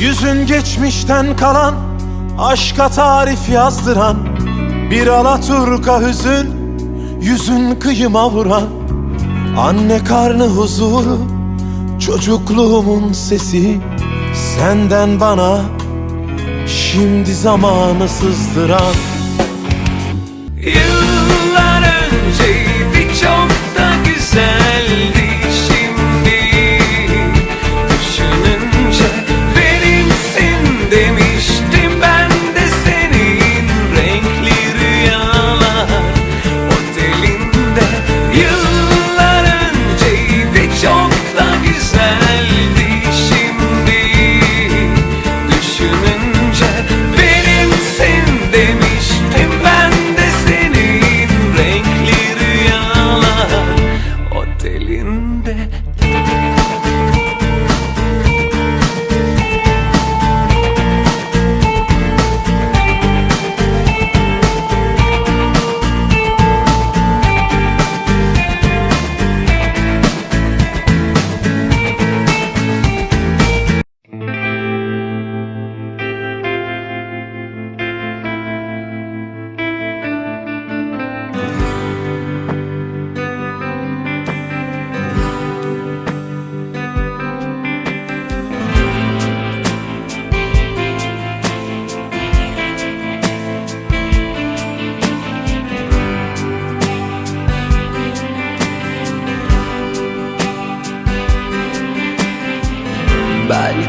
Yüzün geçmişten kalan Aşka tarif yazdıran Bir Alaturka hüzün Yüzün kıyıma vuran Anne karnı huzuru Çocukluğumun sesi Senden bana Şimdi zamanı sızdıran.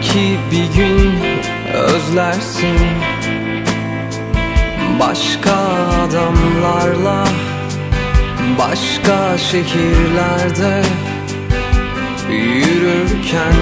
Belki bir gün özlersin. Başka adamlarla Başka şehirlerde Yürürken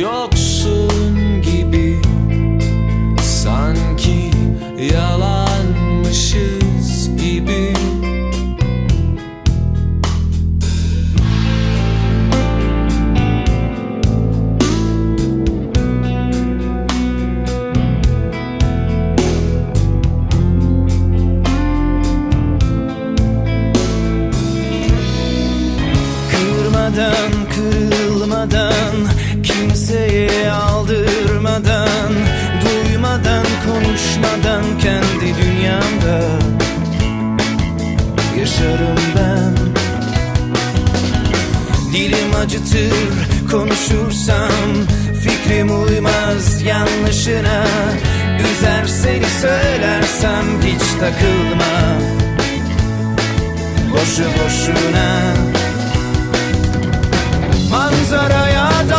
yoksun. Dilim acıtır konuşursam Fikrim uymaz yanlışına. Üzer seni söylersem hiç takılma. Boşu boşuna. Manzaraya da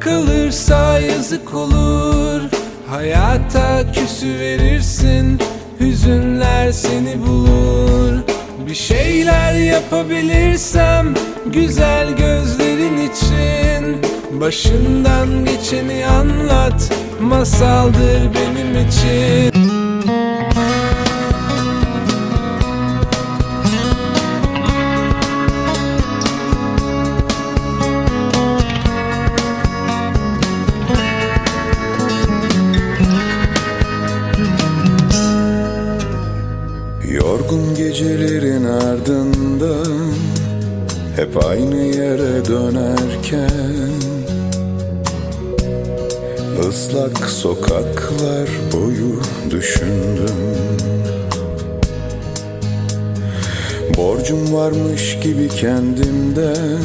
kalırsa yazık olur. Hayata küsü verirsin Hüzünler seni bulur. Bir şeyler yapabilirsem Güzel gözlerin için. Başından geçeni anlat Masaldır benim için Yorgun gecelerin ardından Hep aynı yere dönerken ıslak sokaklar boyu düşündüm. Borcum varmış gibi kendimden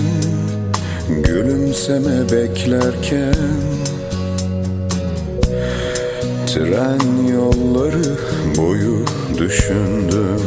Gülümseme beklerken Tren yolları boyu düşündüm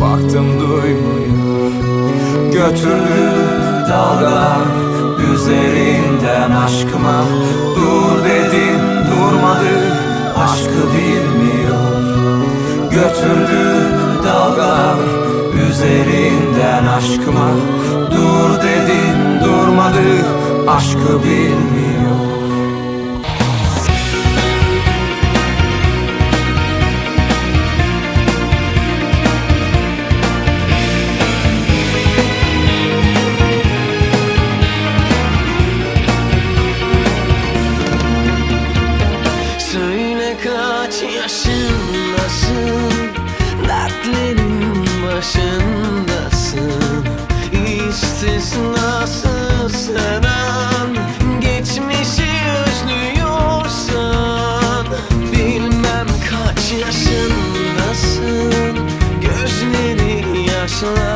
baktım duymuyor. Götürdü dalgalar üzerinden aşkıma. Dur dedim durmadı aşkı bilmiyor. Götürdü dalgalar üzerinden aşkıma. Dur dedim durmadı aşkı bilmiyor Söyle kaç yaşındasın? Dertlerin başındasın. İstisnasız her an Geçmişi özlüyorsan. Bilmem kaç yaşındasın. Gözleri yaşlar